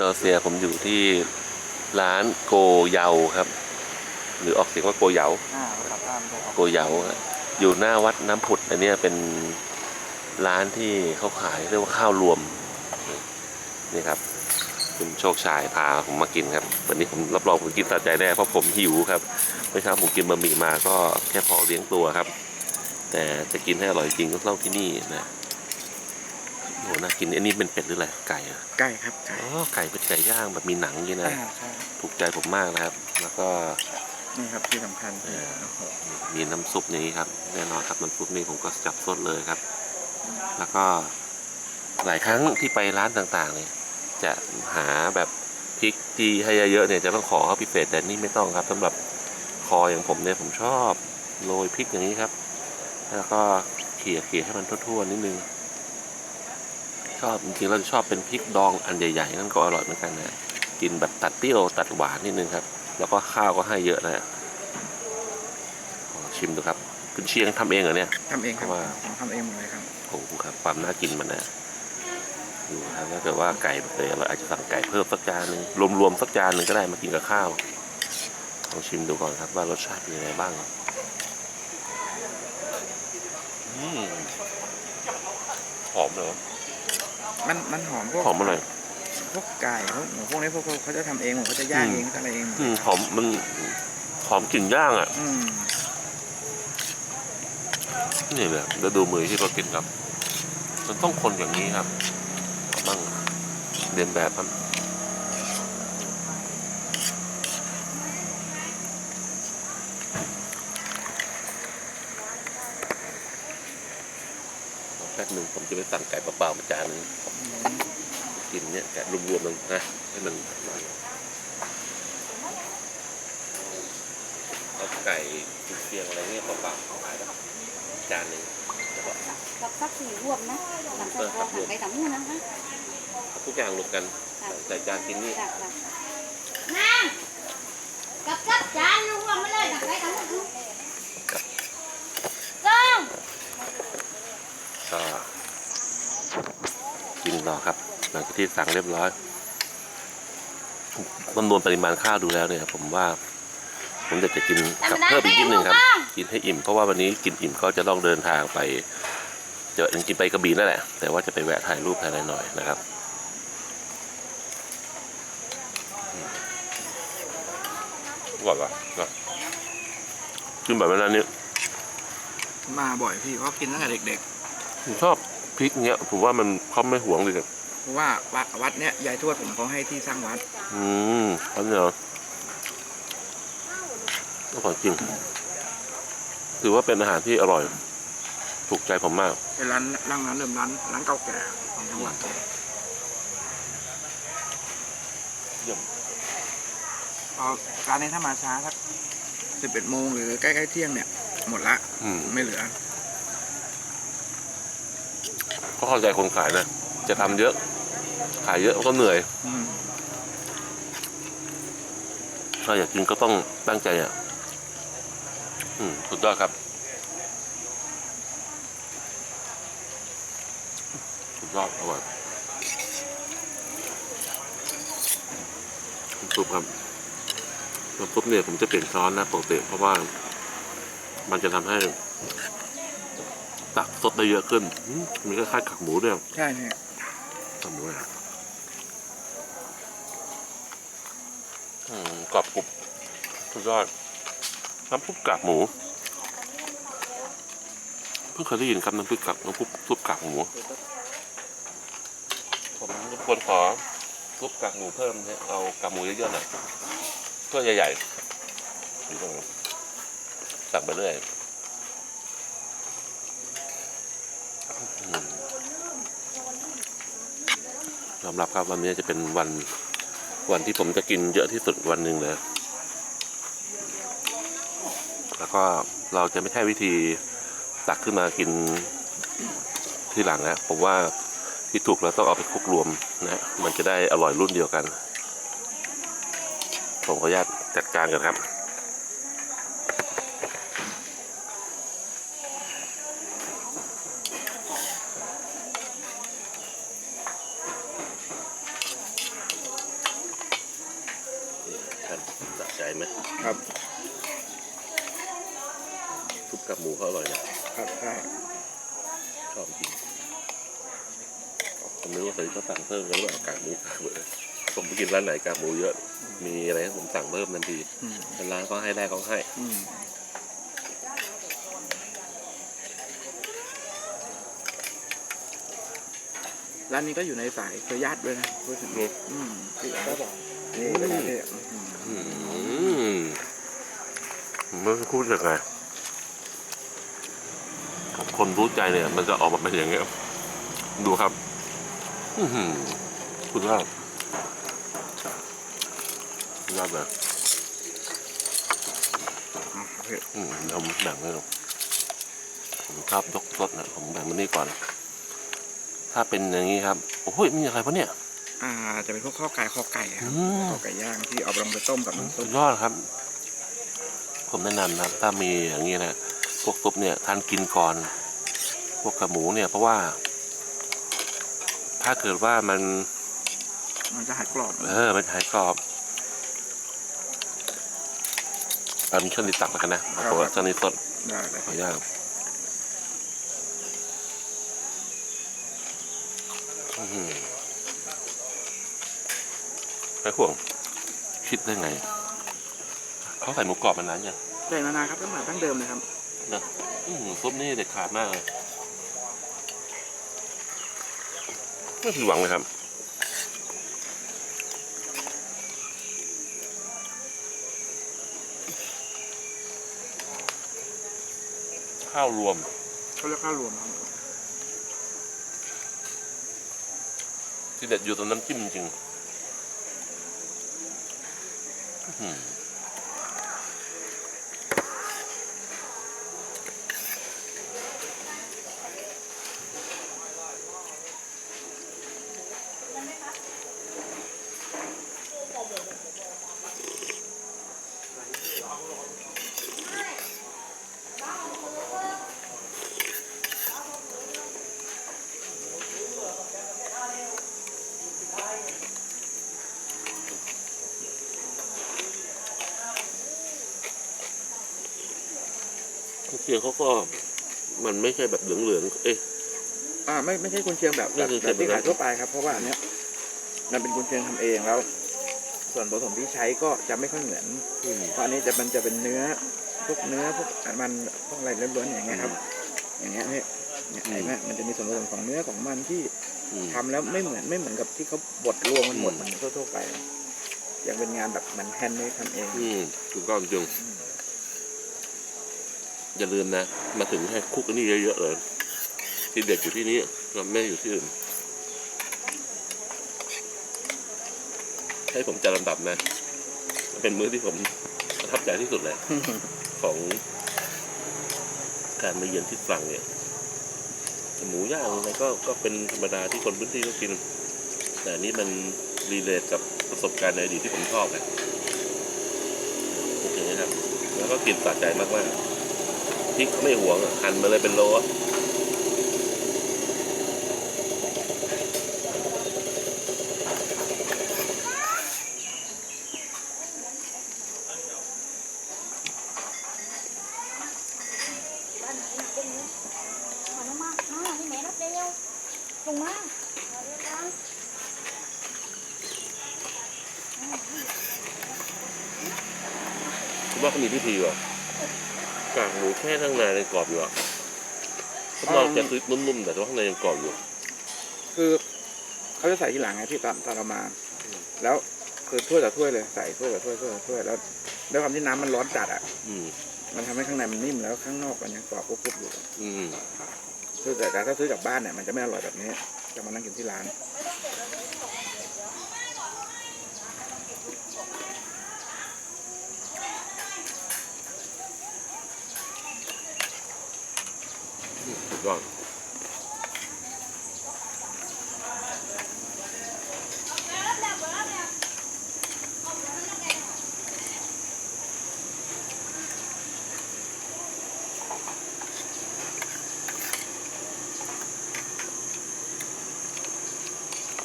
ตอเซียผมอยู่ที่ร้านโกเยาครับ หรือออกเสียงว่าโกเยาอ่าครับตามตัวโกเยาฮะอยู่หน้าวัดน้ำผุดอันเนี้ยเป็นร้านที่เขาขายเรียกว่าข้าวรวมนี่ครับ คุณโชคชายพาผมมากินครับ วันนี้ผมรับรองผมกินสะใจแน่เพราะผมหิวครับเมื่อเช้าผมกินบะหมี่มาก็แค่พอเลี้ยงตัวครับ แต่จะกินให้อร่อยจริงก็ต้องที่นี่นะ โหน่ากินอันนี้เป็นเป็ดหรืออะไรไก่เหรอะไก่ครับไก่อ๋อไก่เป็นไก่ย่างแบบมีหนังอย่างนี้นะอ่าใช่ถูกใจผมมากนะครับ แล้วก็นี่ครับที่สำคัญเอ่อโอ้โหมีน้ำซุปนี้ครับแน่นอนครับน้ำซุปนี้ผมก็จับสดเลยครับ แล้วก็หลายครั้งที่ไปร้านต่างๆ เนี่ย จะหาแบบพริกที่ให้เยอะๆเนี่ยจะต้องขอเขาพิเศษแต่นี่ไม่ต้องครับสำหรับคออย่างผมเนี่ยผมชอบโรยพริกอย่างนี้ครับ แล้วก็เขี่ยเขี่ยให้มันทั่วๆนิดนึง ชอบจริงๆเราจะชอบเป็นพริกดองอันใหญ่ๆนั่นก็อร่อยเหมือนกันนะกินแบบตัดเปรี้ยวตัดหวานนิดนึงครับ แล้วก็ข้าวก็ให้เยอะนะลองชิมดูครับคุณเชียงทำเองเหรอเนี่ยทำเองครับว่าผมทำเองหมดเลยครับโอ้โหครับความน่ากินมันนะดูครับถ้าเกิดว่าไก่เลยเราอาจจะสั่งไก่เพิ่มสักจานหนึ่งรวมๆสักจานหนึ่งก็ได้มากินกับข้าวลองชิมดูก่อนครับว่ารสชาติเป็นยังไงบ้างอืมหอมเลย มันมันหอมพวกหอมอร่อยพวกไก่พวกหมูพวกนี้พวกเขาจะทำเองหมดเขาจะย่างอืมเองอะไรเองอืมหอมมันหอมกลิ่นย่างอะอืมนี่เลยแล้วดูมือที่เขากินครับ มันต้องคนอย่างนี้ครับเอาบ้างเรียนแบบครับแป๊บหนึ่งผม จะไปสั่งไก่เปล่าๆมาจานหนึงกินเนี่ยไก่รวมๆมันนะให้มันเอาไก่กุนเชียงอะไรเนี่ยเปล่าๆขายแบบจานหนึ่งแล้วก็กับซักสีรวมนะหลังจากเราหันไปทางนู้นนะคะทุกอย่างรวมกันใส่จานกินนี่จากหลังนั่งกับซักจานรวมไม่เลยหลังไปทางนู้นต้ องก็กินต่อครับ หลังจากที่สั่งเรียบร้อยจำนวนปริมาณข้าวดูแล้วเนี่ยผมว่า ผมอยากจะกินกับเพิ่มอีกนิดนึงครับ กินให้อิ่มเพราะว่าวันนี้กินอิ่มก็จะต้องเดินทางไปจะกินไปกระบี่นั่นแหละ แต่ว่าจะไปแวะถ่ายรูปถ่ายอะไรหน่อยนะครับอร่อยปะนะกินแบบนั้นนี่มาบ่อยพี่เพราะกินตั้งแต่เด็กผมชอบพริกเนี้ยผมว่ามัน เขาไม่หวงเลยๆเพราะว่าวัดวัดเนี้ยยายทวดผมเขาให้ที่สร้างวัด อืมอันนี้เหรออร่อยจริง ถือว่าเป็นอาหารที่อร่อย ถูกใจผมมาก เป็นร้านร้านร้านเริ่มร้านร้านเก่าแก่ของจังหวัดเยี่ยมพอการนี้ถ้ามาช้าสักสิบเอ็ดโมงหรือใกล้ๆเที่ยงเนี่ย หมดละ อืม ไม่เหลือ ก็เข้าใจคนขายนะ จะทำเยอะ ขายเยอะก็เหนื่อยอืมถ้าอยากกินก็ต้องตั้งใจอะอืมสุดยอดครับ สุดยอดอร่อยน้ำซุปครับน้ำซุปเนี่ยผมจะเปลี่ยนช้อนนะปกติเพราะว่ามันจะทำให้ ตักสดได้เยอะขึ้นอืมมีคล้ายๆขักหมูด้วยใช่เนี่ยทำด้วยอืมกรอบกรุบสุดยอดน้ำซุปกากหมู เพิ่งเคยได้ยินครับน้ำซุปกากน้ำซุปซุปกากหมู ผมรบกวนขอซุปกากหมูเพิ่มเนี่ยเอากากหมูเยอะๆหน่อยถ้วยใหญ่ๆอยู่ตรงนี้สั่งไปเรื่อย ยอมรับครับวันนี้จะเป็นวันวันที่ผมจะกินเยอะที่สุดวันหนึ่งเลย แล้วก็เราจะไม่ใช่วิธีตักขึ้นมากินที่หลังนะผมว่าที่ถูกแล้วต้องเอาไปคลุกรวมนะมันจะได้อร่อยรุ่นเดียวกัน ผมขออนุญาตจัดการกันครับ กันสะใจ ไหมครับซุปกับหมูเขาอร่อยนะครับใช่ชอบจริงผมนึกว่าเคยเขาสั่งเพิ่มแล้วว่ากากหมูกากเบอร์ผมไปกินร้านไหนกากหมูเยอะ มีอะไรให้ผมสั่งเพิ่มทันทีอืมเป็นร้านก็ให้แรกก็ให้อืมร้านนี้ก็อยู่ในสายเครือญาติด้วยนะพูดถึงอืมอืมที่ก็บอก นี่ก็ได้เนี่ยอืมอืมไม่รู้พูดยังไงคนรู้ใจเนี่ย มันจะออกมาเป็นอย่างเงี้ยดูครับคุณว่าคุณว่าแบบอะโอเคอืมเดี๋ยวผมแบ่งให้ดูผมชอบยกรสนะผมแบ่งมันนี่ก่อน ถ้าเป็นอย่างนี้ครับ โอ้ยมีอะไรปะเนี่ย อ่าจะเป็นพวกข้อไก่ข้อไก่ครับอืมข้อไก่ย่างที่เอาไปลงไปต้มกับน้ำซุสุปดยอดครับ ผมแนะนำนะถ้ามีอย่างนี้นะพวกซุปเนี่ยทานกินก่อน พวกกับหมูเนี่ย เพราะว่า ถ้าเกิดว่ามัน มันจะหายกรอบเออ มันหายกรอบเอามีช่วงนี้ตักแล้วกันนะเอาตัวช่วงนี้สดได้เลยขออนุญาตอื้อหือ ไอ้ห่วง คิดได้ไง เขาใส่หมูกรอบมานานยังแต่นานาครับตั้งแต่ตั้งเดิมเลยครับนะอืมซุปนี่เด็ดขาดมากเลยไม่ผิดหวังเลยครับข้าวรวมเขาเรียกข้าวรวมครับที่เด็ดอยู่ตรงน้ำจิ้มจริง อื้ อหือเคียงเขาก็มันไม่ใช่แบบเหลืองๆเอ๊ะ อ่าไม่ไม่ใช่กุนเชียงแบบไม่แบบใช่แบบที่แบบขายทั่วไปครับ เพราะว่าอันเนี้ยมันเป็นกุนเชียงทำเองแล้ว ส่วนผสมที่ใช้ก็จะไม่ค่อยเหมือนอืม เพราะอันนี้จะมันจะเป็นเนื้อพวกเนื้อพวกมันพวกอะไรล้วนๆอย่างเงี้ยครับ อย่างเงี้ยเนี่ยเนี่ยไอ้เนี่ยมันจะมีส่วนผสมของเนื้อของมันที่ อืม ทำแล้วไม่เหมือนไม่เหมือนกับที่เขาบดรวมมันหมดอืม เหมือนทั่วๆไป ยังเป็นงานแบบมันแฮนด์เมดทำเองอืมถูกต้องจริงอ อย่าลืมนะ มาถึงให้คุกอันนี้เยอะๆเลยที่เด็ดอยู่ที่นี้เราไม่อยู่ที่อื่น ให้ผมจัดลำดับนะ เป็นมื้อที่ผมประทับใจที่สุดเลย ของการมาเยือนที่ฝรั่งเนี่ยหมูย่างอะไรก็ก็เป็นธรรมดาที่คนพื้นที่ก็กิน แต่นี่มันรีเลทกับประสบการณ์ในอดีตที่ผมชอบนะโอเคนะครับ แล้วก็กินสะใจมากๆ ริกไม่หวงอะหั่นมาเลยเป็นโลอะบ้านไหนหนักเป็นเนื้อขอน้องมามาที่แม่รับเร็วลงมาเอาเร็วจังคุณว่าเขามีพิธีว่ะ กากหมูแค่ข้างในยังกรอบอยู่อะข้างนอกจะคือนุ่มๆแต่ว่าข้างในยังกรอบอยู่ คือเขาจะใส่ทีหลังไงพี่ตอนตอนเรามา แล้วคือถ้วยต่อถ้วยเลยใส่ถ้วยต่อถ้วยถ้วยต่อถ้วยแล้วด้วยความที่น้ำมันร้อนจัดอะ อืมมันทำให้ข้างในมันนิ่มแล้วข้างนอกมันยังกรอบกรุบๆอยู่อืมคือแต่แต่ถ้าซื้อกลับบ้านเนี่ยมันจะไม่อร่อยแบบนี้จะมานั่งกินที่ร้าน ยอด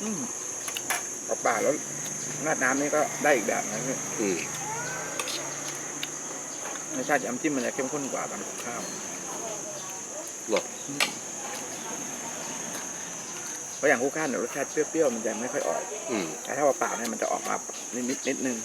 嗯อืมกรอบป่าแล้วราดน้ำนี่ก็ได้อีกแบบนะพี่อืมรสชาติน้ำจิ้มมันจะเข้มข้นกว่าตอนกับข้าวหรอ เพราะอย่างคู่ข้าวเนี่ยรสชาติเปรี้ยวๆมันจะไม่ค่อยออกอืมแต่ถ้าเปล่าๆเนี่ยมันจะออกมานิดนิดนิดนึง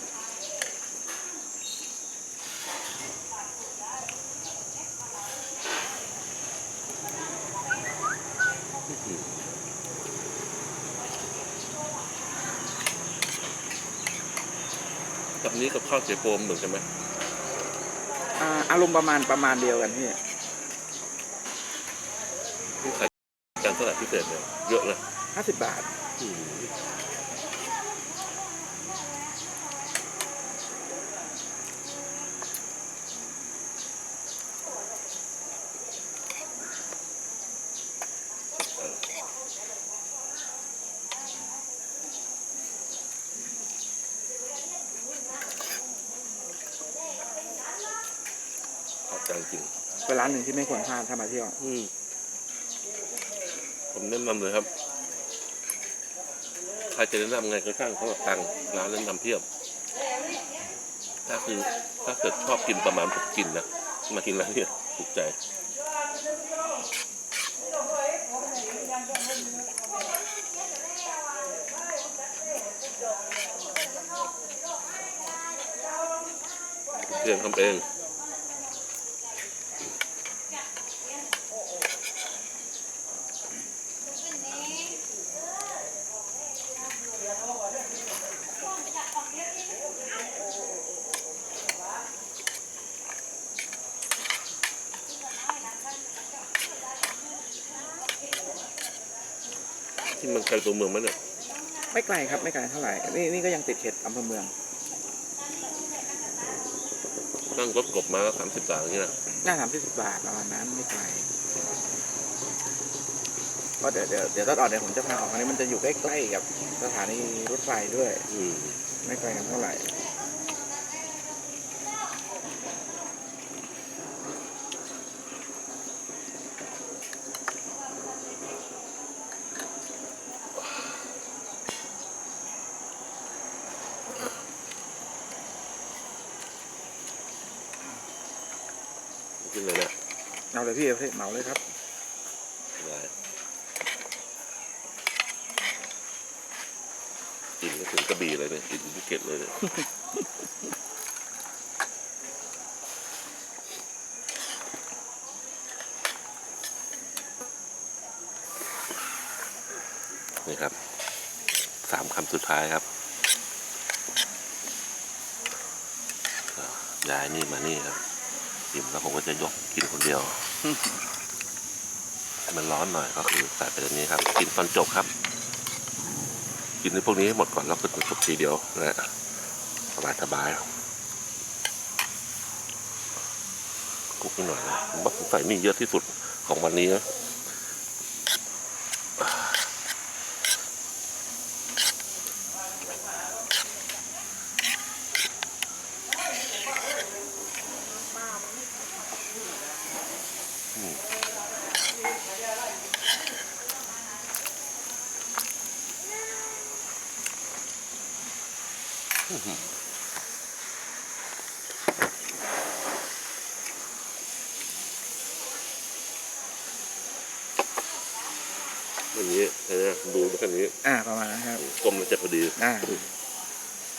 กับนี้กับข้าวเจโปมเหมือนกันไหมอ่าอารมณ์ประมาณประมาณเดียวกันพี่ ที่ใส่ จานสลัดพิเศษเนี่ยเยอะเลยห้าสิบบาทอืมขอบใจจริงเป็นร้านหนึ่งที่ไม่ควรพลาดถ้ามาเที่ยว อืม ผมแนะนำเลยครับ ใครจะแนะนำไงก็ช่างเขาแบบตังร้านแนะนำเพียบ ถ้าคือถ้าเกิดชอบกินประมาณผมกินนะ มากินร้านเนี่ยถูกใจเรียนทำเอง ที่มันไกลตัวเมืองมั้ยเนี่ยไม่ไกลครับไม่ไกลเท่าไหร่ นี่นี่ก็ยังติดเขตอำเภอเมือง นั่งรถกบมาก็สามสิบบาทอย่างเงี้ยนะหน้าสามสิบบาทประมาณนั้นไม่ไกลก็เดี๋ยวเดี๋ยวเดี๋ยวตอนออกเดี๋ยวผมจะพาออกอันนี้มันจะอยู่ใกล้ๆกับสถานีรถไฟด้วย อืม ไม่ไกลกันเท่าไหร่ ขึ้นเลยเนี่ยเอาเลยพี่เอาเลยเหมาเลยครับได้กินก็ถึงกระบี่เลยเนี่ยกินภูเก็ตเลยเนี่ยนี่ครับสามคำสุดท้ายครับก็ย้ายนี่มานี่ครับ อิ่มแล้วผมก็จะยกกินคนเดียวให้มันร้อนหน่อยก็คือใส่ไปแบบนี้ครับ กินตอนจบครับ กินในพวกนี้ให้หมดก่อนแล้วก็จบทีเดียวนะฮะสบายสบายกุ๊กนิดหน่อยนะผมว่าผมใส่นี่เยอะที่สุดของวันนี้นะ อย่างนี้นะดูแค่นี้อ่าประมาณนั้นครับกลมมันจะพอดีอ่า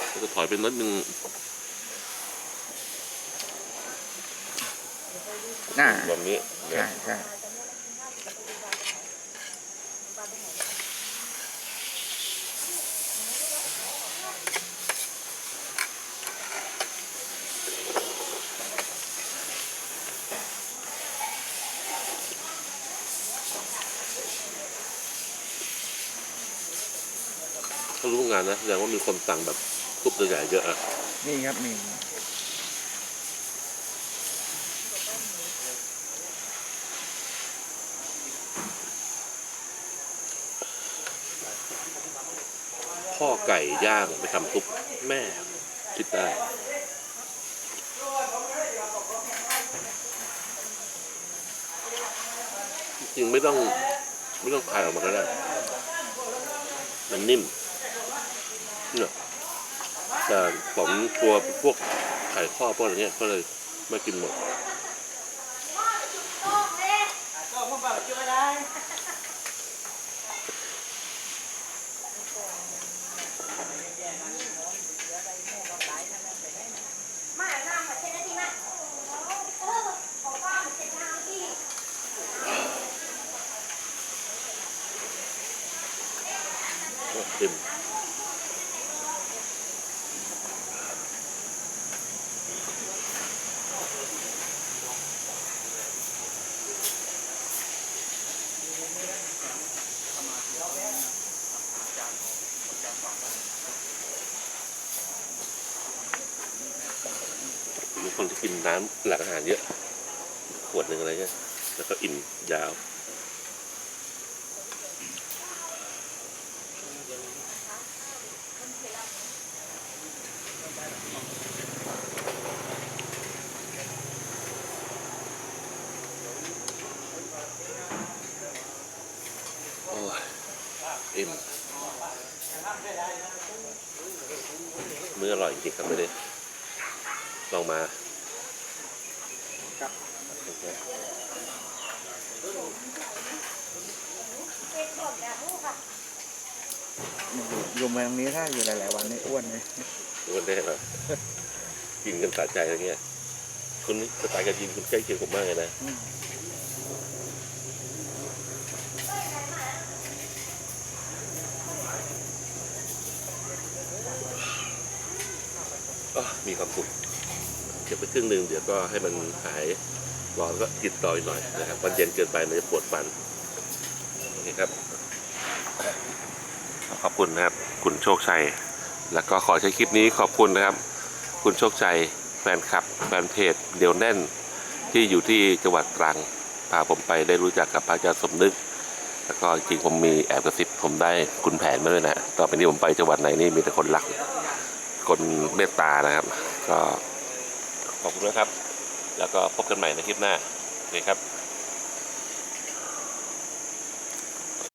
แล้วก็ถอยไปนิดนึงอ่าแบบนี้นะ ใช่ใช่ถ้ารู้งานนะแสดงว่ามีคนสั่งแบบทุบตัวใหญ่เยอะอะ นี่ครับมี พ่อไก่ย่างไปทำซุปแม่คิดได้จริงไม่ต้องไม่ต้องคายออกมาก็ได้ มันนิ่มเนี่ยแต่ผมกลัวพวกไข่ข้อพวกอะไรเงี้ยก็เลยไม่กินหมด มาหน้ามาเช็ดได้ที่มาเออขอป้ามาเช็ดหน้าที่ ติม มีคนที่กินน้ำหลักอาหารเยอะ ขวดหนึ่งอะไรเงี้ยแล้วก็อิ่มยาว โอ้ยอิ่มมื้ออร่อยจริงๆครับไม่ได้ลองมา ค รับเช็ดก่อนนะลูกค่ะอยู่อยู่เมืองนี้ถ้าอยู่หลาย ๆ วันนี่อ้วนเลยรู้กันได้แบบกินกันสะใจอะไรเงี้ยคุณสไตล์การกินคุณใกล้เคียงผมมากเลยนะมีความสุขเก็บไปครึ่งหนึ่งเดี๋ยวก็ให้มันหาย ร้อนก็กินต่ออีกหน่อยนะครับวันเย็นเกินไปมันจะปวดฟันโอเคครับ ขอบคุณนะครับ คุณโชคชัย แล้วก็ขอใช้คลิปนี้ขอบคุณนะครับ คุณโชคชัยแฟนคลับแฟนเพจเดียวแน่นที่อยู่ที่จังหวัดตรังพาผมไปได้รู้จักกับพระอาจารย์สมนึก แล้วก็จริงผมมีแอบกระซิบผมได้คุณแผนมาด้วยนะต่อไปนี้ผมไปจังหวัดไหนนี่มีแต่คนรักคนเมตตานะครับ ก็ขอบคุณนะครับ แล้วก็พบกันใหม่ในคลิปหน้านี่ครับ